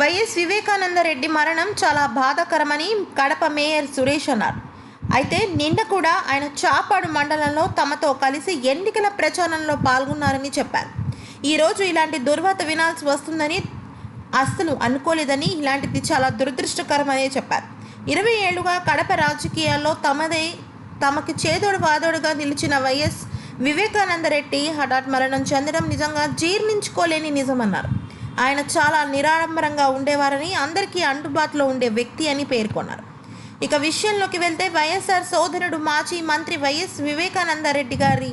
YS Vivekananda Reddy మరణం చాలా బాధాకరమని కడప మేయర్ సురేష్ అన్నారు. అయితే నిన్న కూడా ఆయన చాపాడు మండలంలో తమతో కలిసి ఎన్నికల ప్రచారంలో పాల్గొన్నారని చెప్పారు. ఈరోజు ఇలాంటి దుర్వార్త వినాల్సి వస్తుందని అస్సలు అనుకోలేదని ఇలాంటిది చాలా దురదృష్టకరమని చెప్పారు. ఇరవై ఏళ్ళుగా కడప రాజకీయాల్లో తమదే తమకి చేదోడు వాదోడుగా నిలిచిన వైఎస్ వివేకానందరెడ్డి హఠాత్ మరణం చెందడం నిజంగా జీర్ణించుకోలేని నిజమన్నారు. ఆయన చాలా నిరాడంబరంగా ఉండేవారని అందరికీ అందుబాటులో ఉండే వ్యక్తి అని పేర్కొన్నారు ఇక విషయంలోకి వెళ్తే వైఎస్ఆర్ సోదరుడు మాజీ మంత్రి వైఎస్ వివేకానందరెడ్డి గారి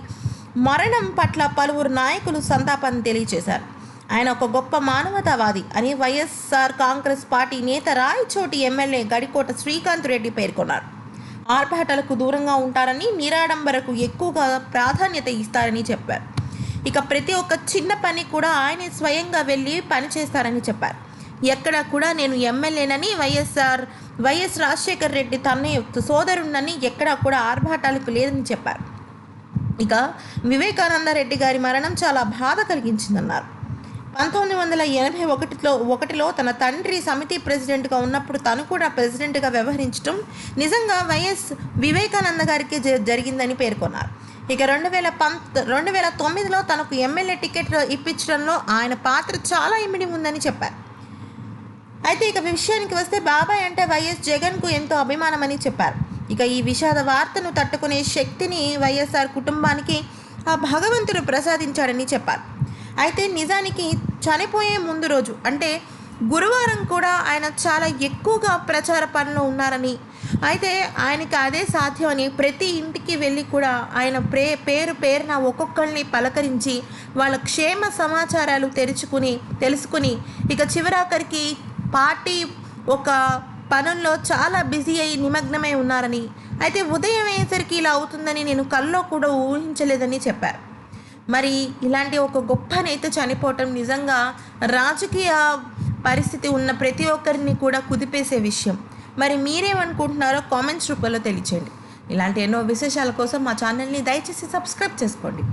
మరణం పట్ల పలువురు నాయకులు సంతాపం తెలియజేశారు ఆయన ఒక గొప్ప మానవతావాది అని వైఎస్ఆర్ కాంగ్రెస్ పార్టీ నేత రాయచోటి ఎమ్మెల్యే గడికోట శ్రీకాంత్ రెడ్డి పేర్కొన్నారు ఆర్భాటాలకు దూరంగా ఉంటారని నిరాడంబరకు ఎక్కువగా ప్రాధాన్యత ఇస్తారని చెప్పారు. ఇక ప్రతి ఒక్క చిన్న పని కూడా ఆయనే స్వయంగా వెళ్ళి పని చేస్తారని చెప్పారు. ఎక్కడ కూడా నేను ఎమ్మెల్యేనని వైఎస్ఆర్ వైఎస్ రాజశేఖర్ రెడ్డి తన సోదరుణ్ణని ఎక్కడా కూడా ఆర్భాటాలకు లేదని చెప్పారు. ఇక వివేకానంద రెడ్డి గారి మరణం చాలా బాధ కలిగించిందన్నారు. పంతొమ్మిది వందల ఎనభై ఒకటిలో ఒకటిలో తన తండ్రి సమితి ప్రెసిడెంట్గా ఉన్నప్పుడు తను కూడా ప్రెసిడెంట్గా వ్యవహరించడం నిజంగా వైఎస్ వివేకానంద గారికి జ- జరిగిందని పేర్కొన్నారు. ఇక రెండు వేల పం రెండు వేల తొమ్మిదిలో తనకు ఎమ్మెల్యే టికెట్ ఇప్పించడంలో ఆయన పాత్ర చాలా ఇమిడి ఉందని చెప్పారు. అయితే ఇక విషయానికి వస్తే బాబాయ్ అంటే వైఎస్ జగన్కు ఎంతో అభిమానమని చెప్పారు. ఇక ఈ విషాద వార్తను తట్టుకునే శక్తిని వైఎస్ఆర్ కుటుంబానికి ఆ భగవంతుడు ప్రసాదించాడని చెప్పారు. అయితే నిజానికి చనిపోయే ముందు రోజు అంటే గురువారం కూడా ఆయన చాలా ఎక్కువగా ప్రచార పనిలో ఉన్నారని. అయితే ఆయనకి అదే సాధ్యమని ప్రతి ఇంటికి వెళ్ళి కూడా ఆయన ప్రే పేరు పేరున ఒక్కొక్కరిని పలకరించి వాళ్ళ క్షేమ సమాచారాలు తెరుచుకుని తెలుసుకుని ఇక చివరాఖరికి పార్టీ ఒక పనుల్లో చాలా బిజీ అయి నిమగ్నమై ఉన్నారని. అయితే ఉదయం అయ్యేసరికి ఇలా అవుతుందని నేను కల్లో కూడా ఊహించలేదని చెప్పారు. మరి ఇలాంటి ఒక గొప్ప నేత చనిపోవటం నిజంగా రాజకీయ పరిస్థితి ఉన్న ప్రతి ఒక్కరిని కూడా కుదిపేసే విషయం. మరి మీరేమనుకుంటున్నారో కామెంట్స్ రూపంలో తెలియచేయండి. ఇలాంటి ఎన్నో విశేషాల కోసం మా ఛానల్ని దయచేసి సబ్స్క్రైబ్ చేసుకోండి.